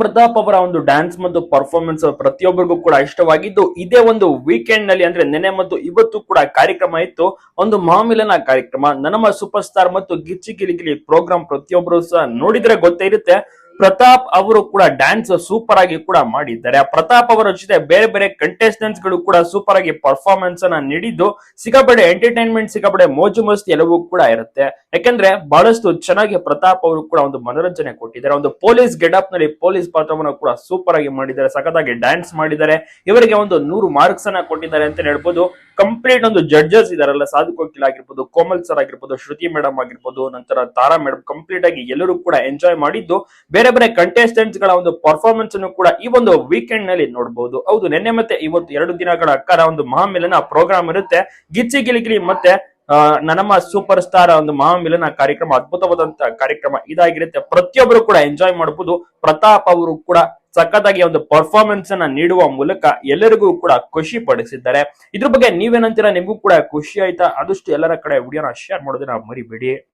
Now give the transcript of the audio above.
ಪ್ರತಾಪ್ ಅವರ ಒಂದು ಡ್ಯಾನ್ಸ್ ಮತ್ತು ಪರ್ಫಾರ್ಮೆನ್ಸ್ ಪ್ರತಿಯೊಬ್ಬರಿಗೂ ಕೂಡ ಇಷ್ಟವಾಗಿದ್ದು, ಇದೇ ಒಂದು ವೀಕೆಂಡ್ನಲ್ಲಿ ಅಂದ್ರೆ ನೆನೆ ಮತ್ತು ಇವತ್ತು ಕೂಡ ಕಾರ್ಯಕ್ರಮ ಇತ್ತು. ಒಂದು ಮಹಾಮಿಲನ ಕಾರ್ಯಕ್ರಮ. ನಮ್ಮ ಸೂಪರ್ ಸ್ಟಾರ್ ಮತ್ತು ಗಿಚ್ಚಿ ಗಿಲಿಗಿಲಿ ಪ್ರೋಗ್ರಾಮ್ ಪ್ರತಿಯೊಬ್ಬರು ಸಹ ನೋಡಿದ್ರೆ ಗೊತ್ತೇ ಇರುತ್ತೆ. ಪ್ರತಾಪ್ ಅವರು ಕೂಡ ಡ್ಯಾನ್ಸ್ ಸೂಪರ್ ಆಗಿ ಕೂಡ ಮಾಡಿದ್ದಾರೆ. ಪ್ರತಾಪ್ ಅವರ ಜೊತೆ ಬೇರೆ ಬೇರೆ ಕಂಟೆಸ್ಟೆಂಟ್ಸ್ಗಳು ಕೂಡ ಸೂಪರ್ ಆಗಿ ಪರ್ಫಾರ್ಮೆನ್ಸ್ ಅನ್ನ ನೀಡಿದ್ದು ಸಿಕ್ಕಾಪಡೆ ಎಂಟರ್ಟೈನ್ಮೆಂಟ್ ಸಿಕ್ಕಾಪಡೆ ಮೋಜು ಮಸ್ತಿ ಎಲ್ಲವೂ ಕೂಡ ಇರುತ್ತೆ. ಯಾಕಂದ್ರೆ ಬಹಳಷ್ಟು ಚೆನ್ನಾಗಿ ಪ್ರತಾಪ್ ಅವರು ಕೂಡ ಒಂದು ಮನೋರಂಜನೆ ಕೊಟ್ಟಿದ್ದಾರೆ. ಒಂದು ಪೊಲೀಸ್ ಗೆಟಪ್ನಲ್ಲಿ ಪೊಲೀಸ್ ಪಾತ್ರವನ್ನು ಕೂಡ ಸೂಪರ್ ಆಗಿ ಮಾಡಿದ್ದಾರೆ. ಸಖತ್ತಾಗಿ ಡ್ಯಾನ್ಸ್ ಮಾಡಿದ್ದಾರೆ. ಇವರಿಗೆ ಒಂದು ನೂರು ಮಾರ್ಕ್ಸ್ ಅನ್ನ ಕೊಟ್ಟಿದ್ದಾರೆ ಅಂತ ಹೇಳ್ಬೋದು. ಕಂಪ್ಲೀಟ್ ಒಂದು ಜಡ್ಜಸ್ ಇದಾರಲ್ಲ, ಸಾಧು ಕೋಕಿಲ್ ಆಗಿರ್ಬೋದು, ಕೋಮಲ್ ಸರ್ ಆಗಿರ್ಬೋದು, ಶ್ರುತಿ ಮೇಡಮ್ ಆಗಿರ್ಬೋದು, ನಂತರ ತಾರಾ ಮೇಡಮ್ ಕಂಪ್ಲೀಟ್ ಆಗಿ ಎಲ್ಲರೂ ಕೂಡ ಎಂಜಾಯ್ ಮಾಡಿದ್ದು. ಬೇರೆ ಬೇರೆ ಕಂಟೆಸ್ಟೆಂಟ್ಸ್ಗಳ ಒಂದು ಪರ್ಫಾರ್ಮೆನ್ಸ್ ಅನ್ನು ಕೂಡ ಈ ಒಂದು ವೀಕೆಂಡ್ನಲ್ಲಿ ನೋಡಬಹುದು ಹೌದು, ನಿನ್ನೆ ಮತ್ತೆ ಇವತ್ತು ಎರಡು ದಿನಗಳ ಅಕ್ಕರ ಒಂದು ಮಹಾಮಿಲನ ಪ್ರೋಗ್ರಾಮ್ ಇರುತ್ತೆ. ಗಿಚ್ಚಿ ಗಿಲಿಗಿಲಿ ಮತ್ತೆ ನಮ್ಮ ಸೂಪರ್ ಸ್ಟಾರ್ ಒಂದು ಮಹಾಮಿಲನ ಕಾರ್ಯಕ್ರಮ ಅದ್ಭುತವಾದಂತಹ ಕಾರ್ಯಕ್ರಮ ಇದಾಗಿರುತ್ತೆ. ಪ್ರತಿಯೊಬ್ಬರು ಕೂಡ ಎಂಜಾಯ್ ಮಾಡಬಹುದು ಪ್ರತಾಪ್ ಅವರು ಕೂಡ ಸಖತ್ತಾಗಿ ಒಂದು ಪರ್ಫಾರ್ಮೆನ್ಸ್ ಅನ್ನ ನೀಡುವ ಮೂಲಕ ಎಲ್ಲರಿಗೂ ಕೂಡ ಖುಷಿ ಪಡಿಸಿದ್ದಾರೆ. ಇದ್ರ ಬಗ್ಗೆ ನೀವೇನಂತೀರಾ? ನಿಮಗೂ ಕೂಡ ಖುಷಿ ಆಯ್ತಾ? ಆದಷ್ಟು ಎಲ್ಲರ ಕಡೆ ವಿಡಿಯೋನ ಶೇರ್ ಮಾಡೋದನ್ನ ಮರಿಬೇಡಿ.